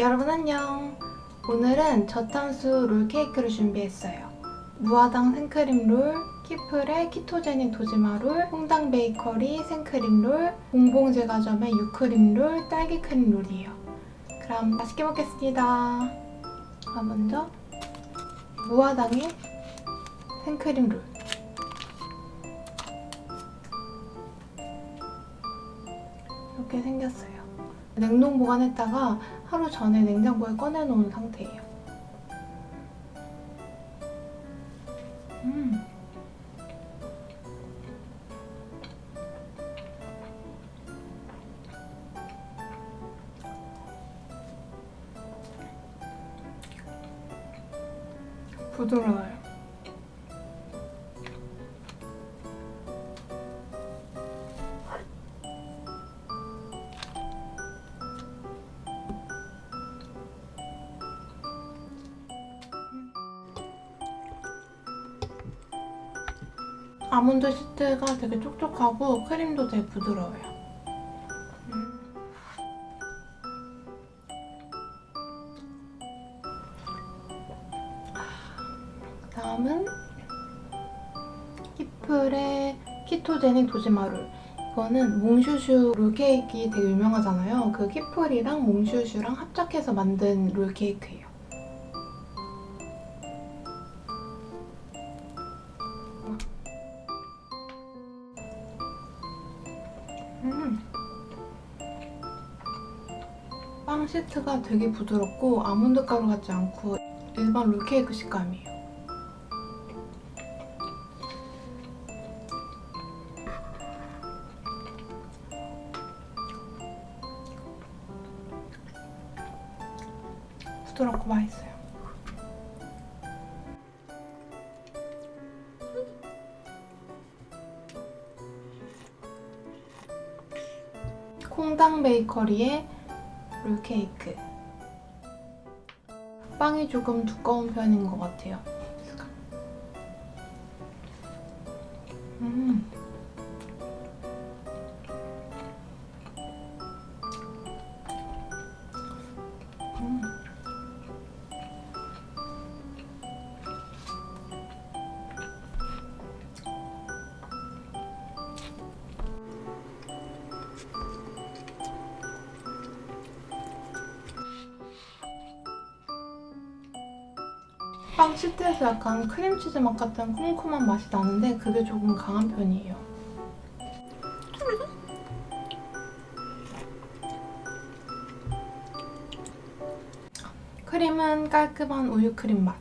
여러분 안녕. 오늘은 저탄수 롤 케이크를 준비했어요. 무화당 생크림 롤, 키플의 키토제닉 도지마 롤, 홍당 베이커리 생크림 롤, 봉봉 제과점의 유크림 롤, 딸기 크림 롤이에요. 그럼 맛있게 먹겠습니다. 그럼 먼저 무화당의 생크림 롤. 이렇게 생겼어요. 냉동 보관했다가 하루 전에 냉장고에 꺼내놓은 상태예요. 음. 부드러워요. 아몬드 시트가 되게 촉촉하고 크림도 되게 부드러워요. 음. 다음은 키플의 키토제닉 도지마룰. 이거는 몽슈슈 롤케이크 되게 유명하잖아요. 그 키플이랑 몽슈슈랑 합작해서 만든 롤케이크예요. 빵 시트가 되게 부드럽고 아몬드 가루 같지 않고 일반 롤케이크 식감이에요. 부드럽고 맛있어요. 콩당 베이커리의 롤케이크. 빵이 조금 두꺼운 편인 것 같아요. 음. 빵 시트에서 약간 크림치즈 맛 같은 쿰쿰한 맛이 나는데 그게 조금 강한 편이에요. 크림은 깔끔한 우유 크림 맛.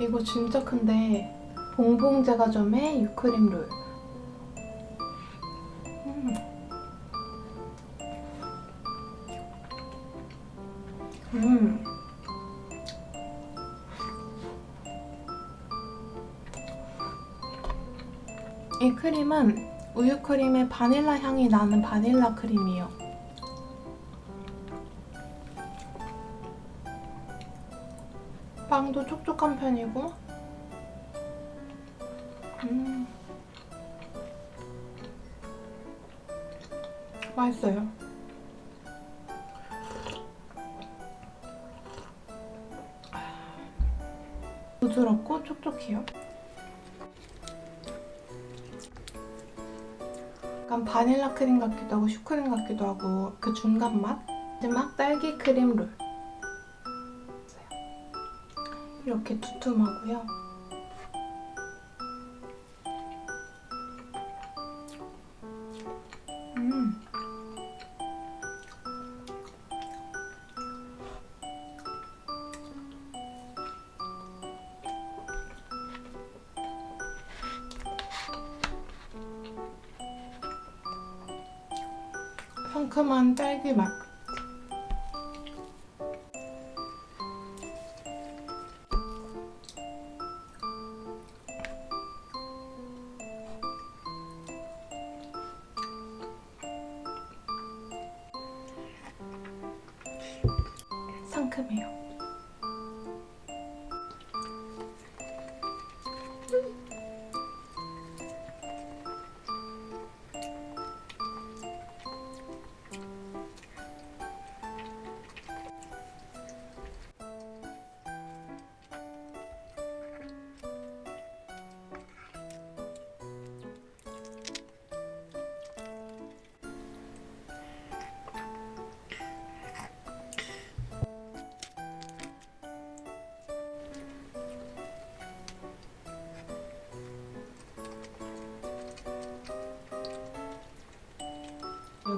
이거 진짜 큰데 봉봉 제과점의 유크림 롤. 이 크림은 우유 크림에 바닐라 향이 나는 바닐라 크림이에요. 빵도 촉촉한 편이고, 음, 맛있어요. 부드럽고 촉촉해요. 약간 바닐라 크림 같기도 하고 슈크림 같기도 하고 그 중간 맛? 마지막 딸기 크림 롤. 이렇게 두툼하고요. 상큼한 딸기 맛.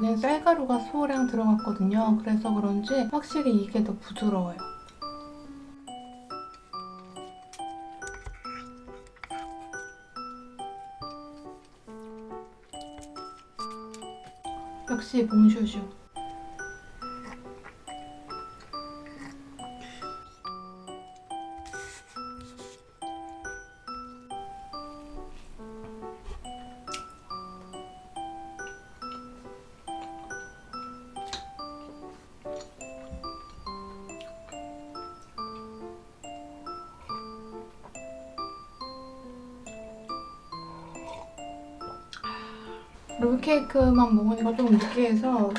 여긴 쌀가루가 소량 들어갔거든요. 그래서 그런지 확실히 이게 더 부드러워요. 역시 봉슈슈. 롤케이크만 먹으니까 좀 느끼해서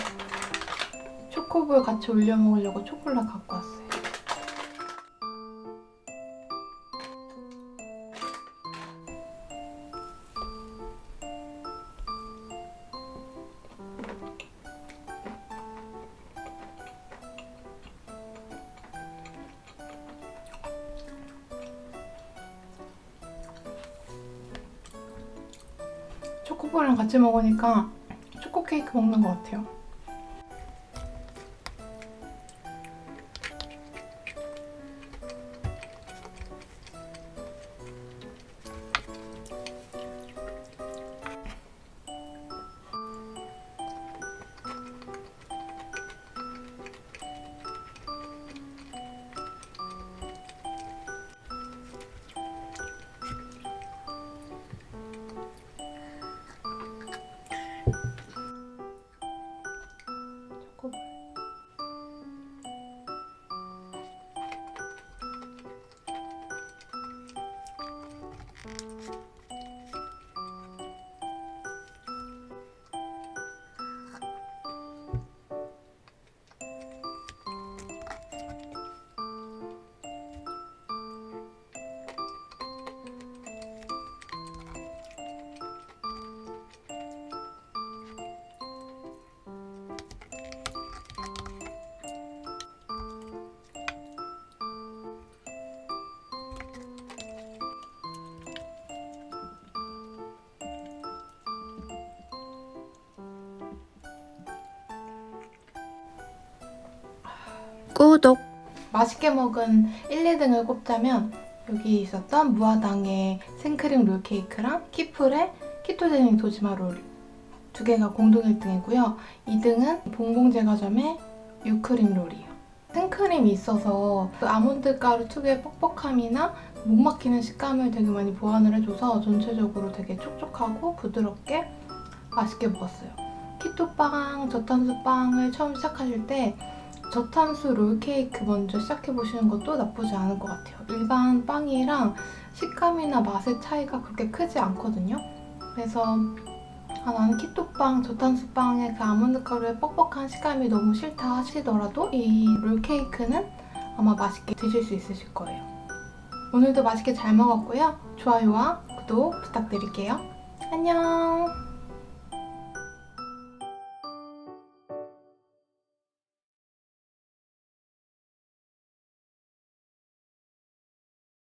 초코볼 같이 올려 먹으려고 초콜릿 갖고 왔어요. 초코볼이랑 같이 먹으니까 초코 케이크 먹는 것 같아요. 구독. 맛있게 먹은 1, 2등을 꼽자면 여기 있었던 무화당의 생크림 롤케이크랑 키플의 키토제닉 도지마 롤 두 개가 공동 1등이고요. 2등은 봉봉제과점의 유크림 롤이에요. 생크림이 있어서 그 아몬드 가루 특유의 뻑뻑함이나 못 막히는 식감을 되게 많이 보완을 해줘서 전체적으로 되게 촉촉하고 부드럽게 맛있게 먹었어요. 키토빵, 저탄수빵을 처음 시작하실 때 저탄수 롤케이크 먼저 시작해보시는 것도 나쁘지 않을 것 같아요. 일반 빵이랑 식감이나 맛의 차이가 그렇게 크지 않거든요. 그래서 아, 나는 키토빵, 저탄수빵의 그 아몬드 가루의 뻑뻑한 식감이 너무 싫다 하시더라도 이 롤케이크는 아마 맛있게 드실 수 있으실 거예요. 오늘도 맛있게 잘 먹었고요. 좋아요와 구독 부탁드릴게요. 안녕!